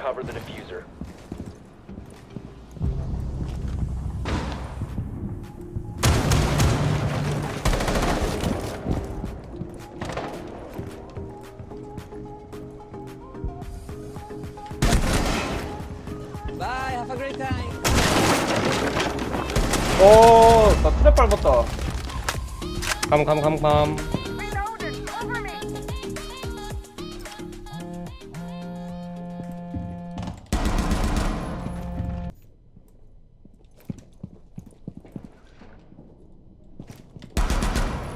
recover the diffuser. Bye, have a great time. 어, 나 트랩 밟았다. 감감감감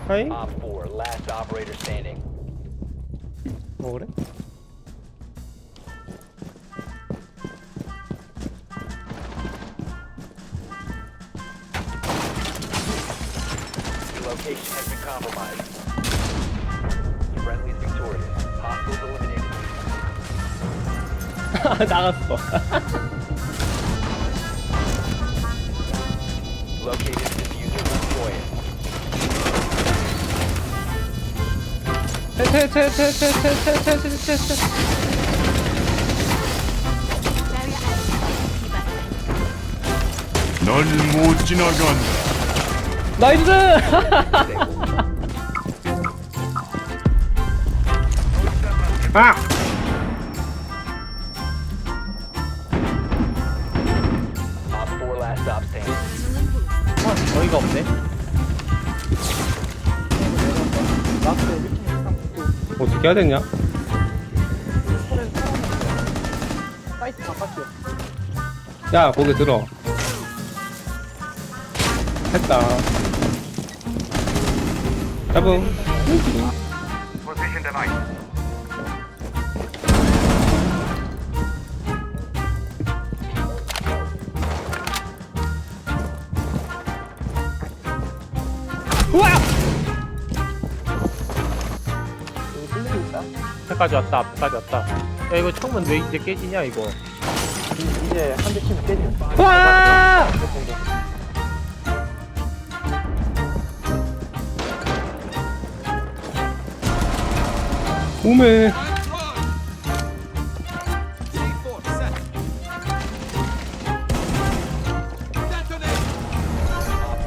하이 Op 4, last operator standing. 뭐 그래? Your location has been compromised. Friendly is victorious. Hostiles eliminated. 나갔어 Located 퇴퇴퇴퇴퇴퇴퇴퇴퇴 널못 지나간다. 나이스 아 Op 4, last stop standing. 어이가 없네 어떻게 해야 되냐? 사이트. 야 거기 들어. 했다. 잡음 우와 앞에까지 왔다 앞에까지 왔다. 야 이거 창문 왜 이제 깨지냐 이거? 이제 한 대씩 깨지면 와! 오메.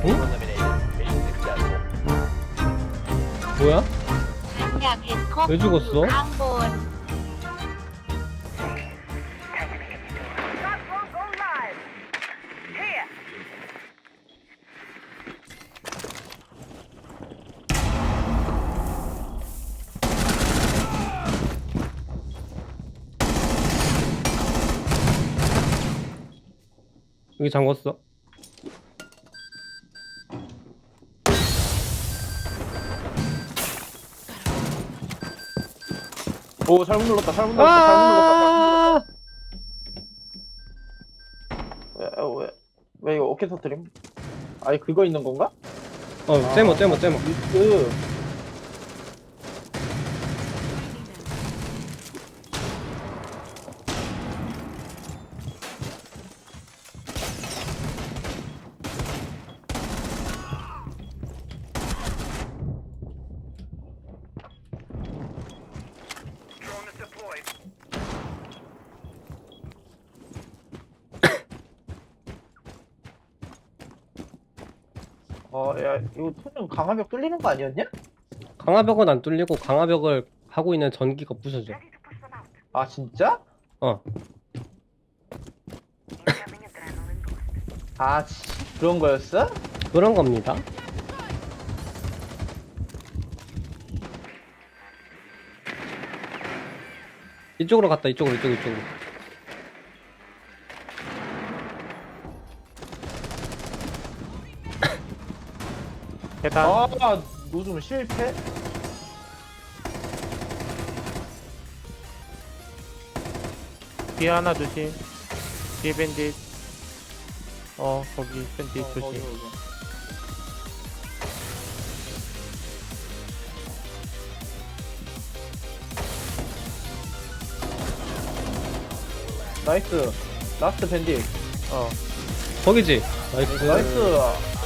어? 뭐야? 어? 왜 죽었어? 안본 여기 잠궜어. 오, 잘못 눌렀다. 잘못 눌렀다. 잘못 눌렀다. 아 왜, 어, 왜, 왜 이거 어깨 터뜨림? 아니, 그거 있는 건가? 어, 째모, 째모, 째모. 그, 어, 야, 이거 토는 강화벽 뚫리는 거 아니었냐? 강화벽은 안 뚫리고 강화벽을 하고 있는 전기가 부서져. 아, 진짜? 어. 아, 치, 그런 거였어? 그런 겁니다. 이쪽으로 갔다, 이쪽으로, 이쪽, 이쪽으로. 계단 아, 노즘 실패? 뒤에 하나 조심 뒤에 밴딧 어 거기 밴딧 어, 조심 거기, 거기. 나이스. 라스트 밴디. 어 거기지? 나이스. 나이스.